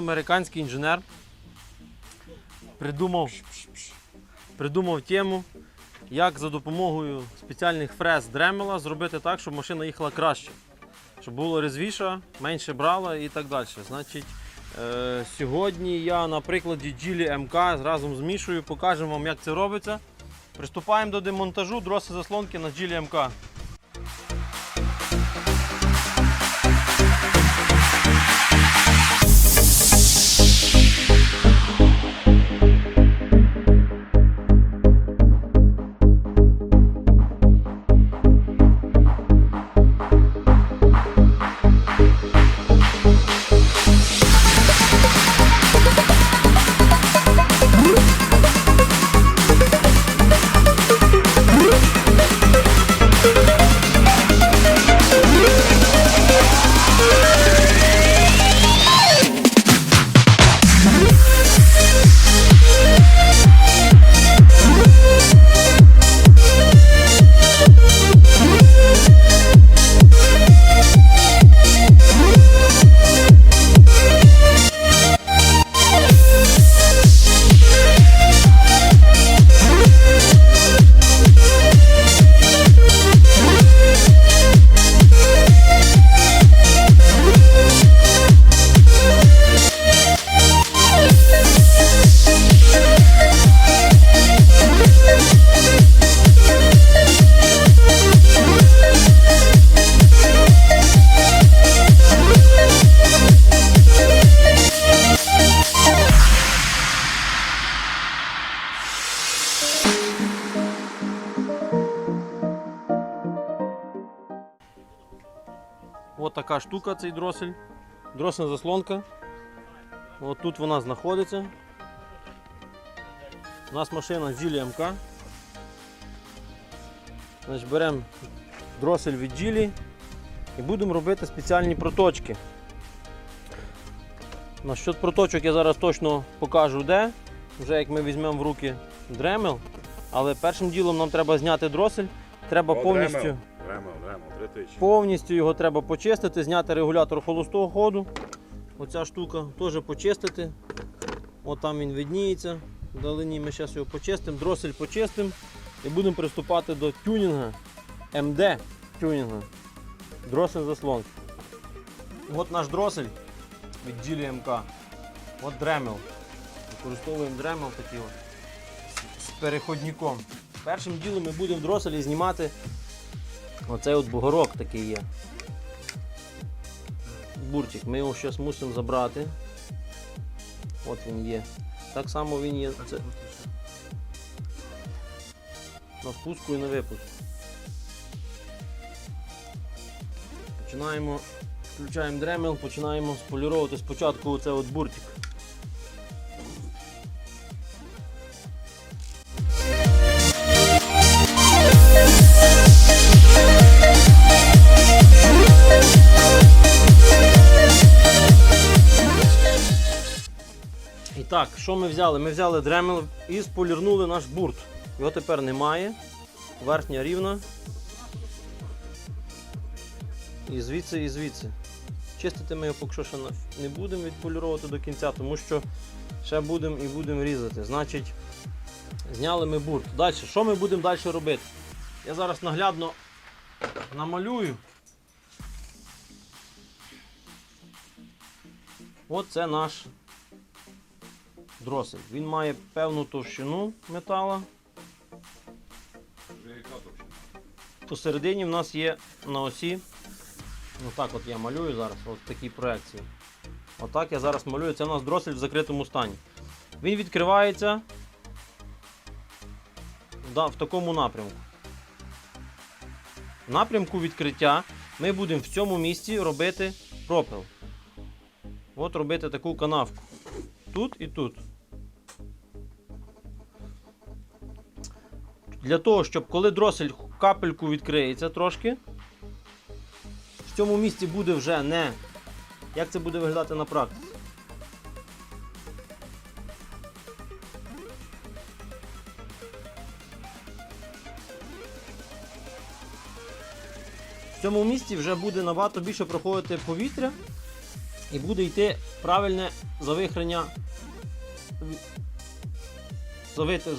американський інженер придумав, придумав тему, як за допомогою спеціальних фрез Дремела зробити так, щоб машина їхала краще. Щоб було резвіша, менше брала і так далі. Значить, е, сьогодні я на прикладі Geely МК разом з Мішою покажемо вам, як це робиться. Приступаємо до демонтажу дроси заслонки на Geely МК. Така штука цей дросель. Дросельна заслонка. От тут вона знаходиться. У нас машина Geely МК. Значить, беремо дросель від Geely і будемо робити спеціальні проточки. Насчет проточок я зараз точно покажу де, вже як ми візьмемо в руки дремел. Але першим ділом нам треба зняти дросель, треба О, повністю. Дремел, Дремел, Дремел, 3000. Повністю його треба почистити, зняти регулятор холостого ходу. Оця штука теж почистити. От там він видніється. Вдалині ми зараз його почистимо, дросель почистимо і будемо приступати до тюнінга МД тюнінга. Дросель заслонки. От наш дросель від Geely МК. От дремел. Використовуємо дремел такий от з- переходником. Першим ділом ми будемо в дроселі знімати Оцей от бугорок такий є. Буртик. Ми його зараз мусимо забрати. От він є. Так само він є. Це... На впуску і на випуск. Починаємо, включаємо дремел, починаємо споліровувати спочатку оце от буртик. Так, що ми взяли? Ми взяли дремел і сполірнули наш бурт. Його тепер немає. Верхня рівна. І звідси, і звідси. Чистити ми його поки що ще не будемо відполіровувати до кінця, тому що ще будемо і будемо різати. Значить, зняли ми бурт. Далі, що ми будемо далі робити? Я зараз наглядно намалюю. Оце наш дросель. Він має певну товщину метала. Посередині в нас є на осі. Ну так от я малюю зараз, от в такій проекції. Отак я зараз малюю. Це у нас дросель в закритому стані. Він відкривається да, в такому напрямку. В напрямку відкриття ми будемо в цьому місці робити пропил. От робити таку канавку. Тут і тут. Для того, щоб коли дросель капельку відкриється трошки, в цьому місці буде вже не. Як це буде виглядати на практиці? В цьому місці вже буде набагато більше проходити повітря. І буде йти правильне завихрення.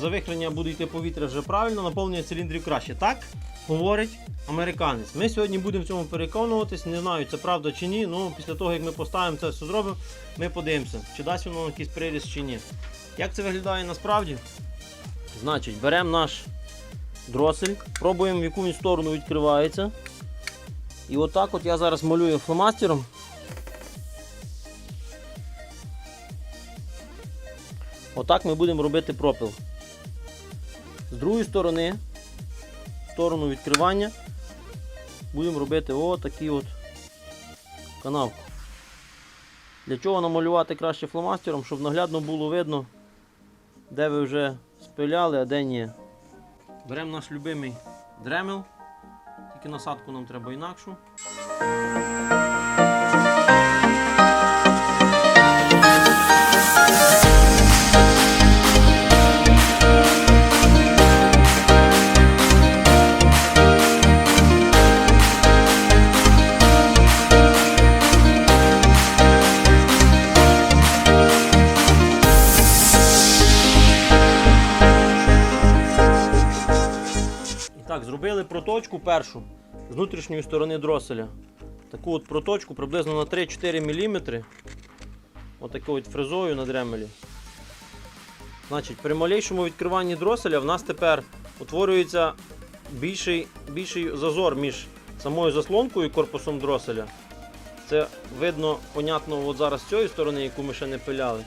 Завихрення буде йти повітря вже правильно, наповнення циліндрів краще. Так говорить американець. Ми сьогодні будемо в цьому переконуватись. Не знаю, це правда чи ні. Ну після того як ми поставимо це все зробимо, ми подивимося, чи дасть воно якийсь приріст чи ні. Як це виглядає насправді? Значить, беремо наш дросель, пробуємо в яку він сторону відкривається. І отак от я зараз малюю фломастером. Отак ми будемо робити пропил. З другої сторони, в сторону відкривання, будемо робити отакий от канавку. Для чого намалювати краще фломастером, щоб наглядно було видно, де ви вже спиляли, а де ні. Беремо наш любимий дремел, тільки насадку нам треба інакшу. Так, зробили проточку першу з внутрішньої сторони дроселя. Таку от проточку приблизно на 3-4 мм. Отакою от фрезою на дремелі. Значить, при малейшому відкриванні дроселя в нас тепер утворюється більший, більший зазор між самою заслонкою і корпусом дроселя. Це видно, понятно, от зараз з цієї сторони, яку ми ще не пиляли.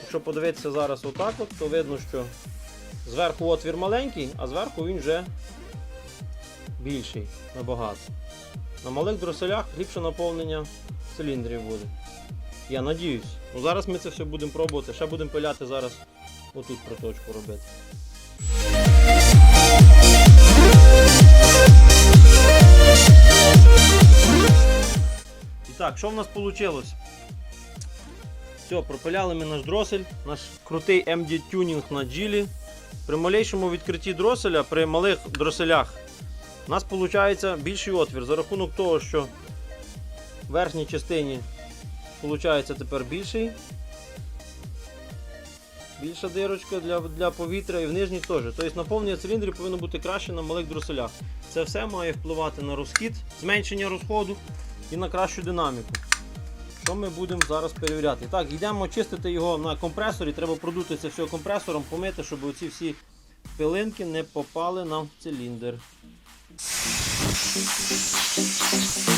Якщо подивитися зараз отак, от, то видно, що Зверху отвір маленький, а зверху він вже більший набагато. На малих дроселях ліпше наповнення циліндрів буде. Я надіюсь. Ну, зараз ми це все будемо пробувати. Ще будемо пиляти зараз отут проточку робити. І так, що в нас вийшло? Все, пропиляли ми наш дросель, наш крутий MD тюнінг на джилі. При малейшому відкритті дроселя, при малих дроселях, у нас виходить більший отвір за рахунок того, що в верхній частині виходить тепер більший. Більша дирочка для, для повітря і в нижній теж. Тобто наповнення циліндрів повинно бути краще на малих дроселях. Це все має впливати на розхід, зменшення розходу і на кращу динаміку. Що ми будемо зараз перевіряти? Так, йдемо чистити його на компресорі. Треба продути це все компресором, помити, щоб оці всі пилинки не попали нам в циліндр. Thank you.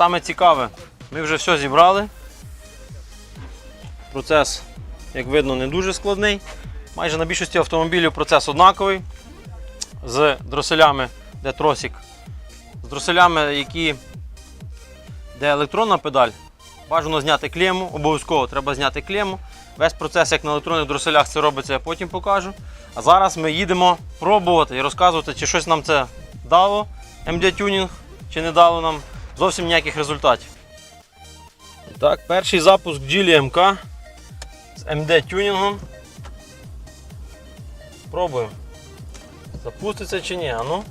Саме цікаве, ми вже все зібрали. Процес, як видно, не дуже складний. Майже на більшості автомобілів процес однаковий. З дроселями, де тросик, з дроселями, які, де електронна педаль, бажано зняти клему, обов'язково треба зняти клему. Весь процес, як на електронних дроселях, це робиться, я потім покажу. А зараз ми їдемо пробувати і розказувати, чи щось нам це дало, MD тюнінг, чи не дало нам зовсім ніяких результатів. Так, перший запуск Geely MK з MD тюнінгом. Пробуємо. Запуститься чи ні? А ну.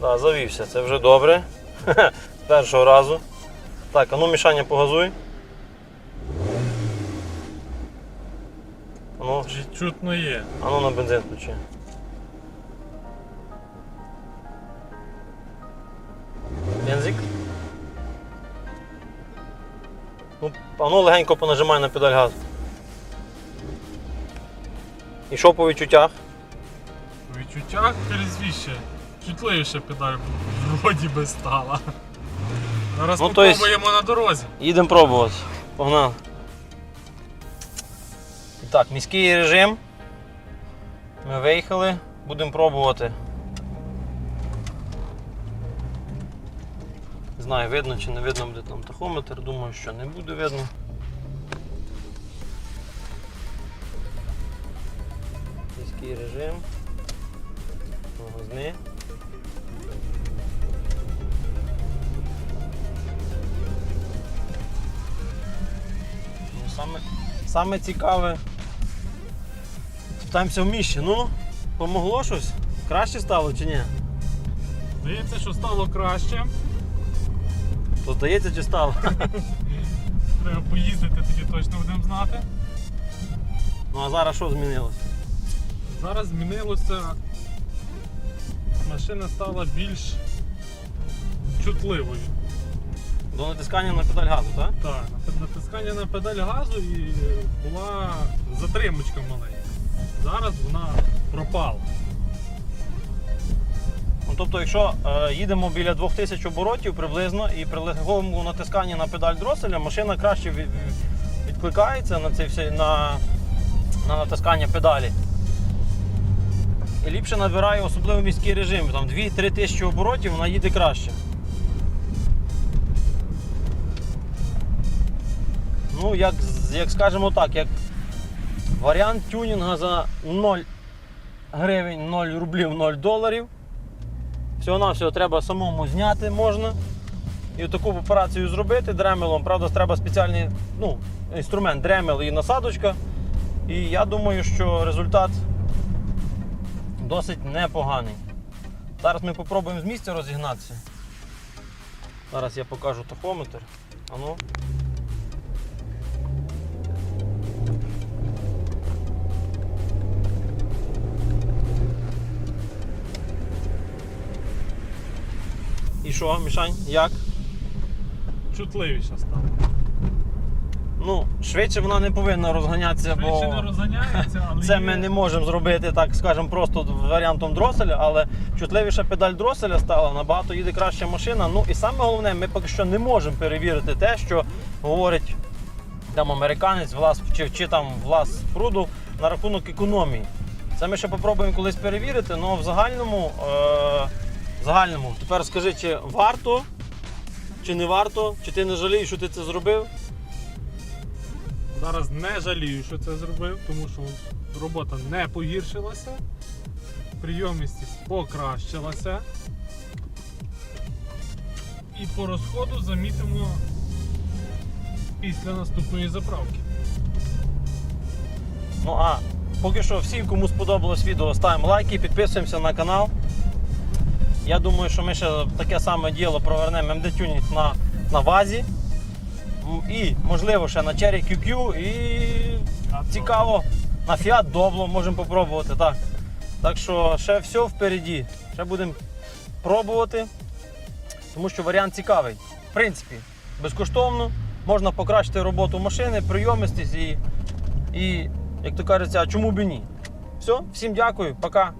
Да, завівся, це вже добре. Першого разу. Так, а ну мішання погазуй. А ну, чутно є. а ну на бензин включи. А ну легенько понажимай на педаль газу. І що по відчуттях? У відчуттях різвіше. Чутливіше педаль вроді би стала. Зараз Ну, то есть- попробуємо на дорозі. Їдемо пробувати. Погнали. І так, міський режим. Ми виїхали, будемо пробувати. Не знаю, видно чи не видно буде там тахометр, думаю, що не буде видно. Низький режим. Тормозни. Ну, саме, саме цікаве. Спитаємося в Міші. Ну, помогло щось? Краще стало чи ні? Здається, що стало краще. То здається, чи стало? Треба поїздити, тоді точно будемо знати. Ну а зараз що змінилось? Зараз змінилося. Машина стала більш чутливою. До натискання на педаль газу, так? Так, натискання на педаль газу і була затримочка маленька. Зараз вона пропала. Ну, тобто, якщо е, їдемо біля 2000 оборотів приблизно і при легкому натисканні на педаль дроселя, машина краще від- від- відкликається на, цей всі, на, на натискання педалі. І ліпше набирає особливо міський режим. Там 2-3 тисячі оборотів вона їде краще. Ну, як, як скажемо так, як варіант тюнінга за 0 гривень, 0 рублів, 0 доларів. Всього-навсього треба самому зняти можна. І таку операцію зробити дремелом. Правда, треба спеціальний ну, інструмент дремел і насадочка. І я думаю, що результат досить непоганий. Зараз ми спробуємо з місця розігнатися. Зараз я покажу тахометр. Ану. І що, Мішань, як? Чутливіша стала. Ну, швидше вона не повинна розганятися, Швидше бо не розганяється, але це є... ми не можемо зробити, так скажемо, просто варіантом дроселя, але чутливіша педаль дроселя стала, набагато їде краща машина. Ну і саме головне, ми поки що не можемо перевірити те, що говорить там американець влас, чи, чи там влас пруду на рахунок економії. Це ми ще попробуємо колись перевірити, але в загальному, е, в загальному, тепер скажи, чи варто, чи не варто, чи ти не жалієш, що ти це зробив? Зараз не жалію, що це зробив, тому що робота не погіршилася, прийомистість покращилася. І по розходу замітимо після наступної заправки. Ну а поки що всім, кому сподобалось відео, ставимо лайки, підписуємося на канал. Я думаю, що ми ще таке саме діло провернемо МД Тюнінг на, на вазі. І, можливо, ще на Cherry QQ і цікаво, на Fiat Doblo можемо попробувати. Так. так що ще все впереді. Ще будемо пробувати, тому що варіант цікавий. В принципі, безкоштовно, можна покращити роботу машини, прийомистість і, і як то кажеться, чому б і ні? Все, всім дякую, пока.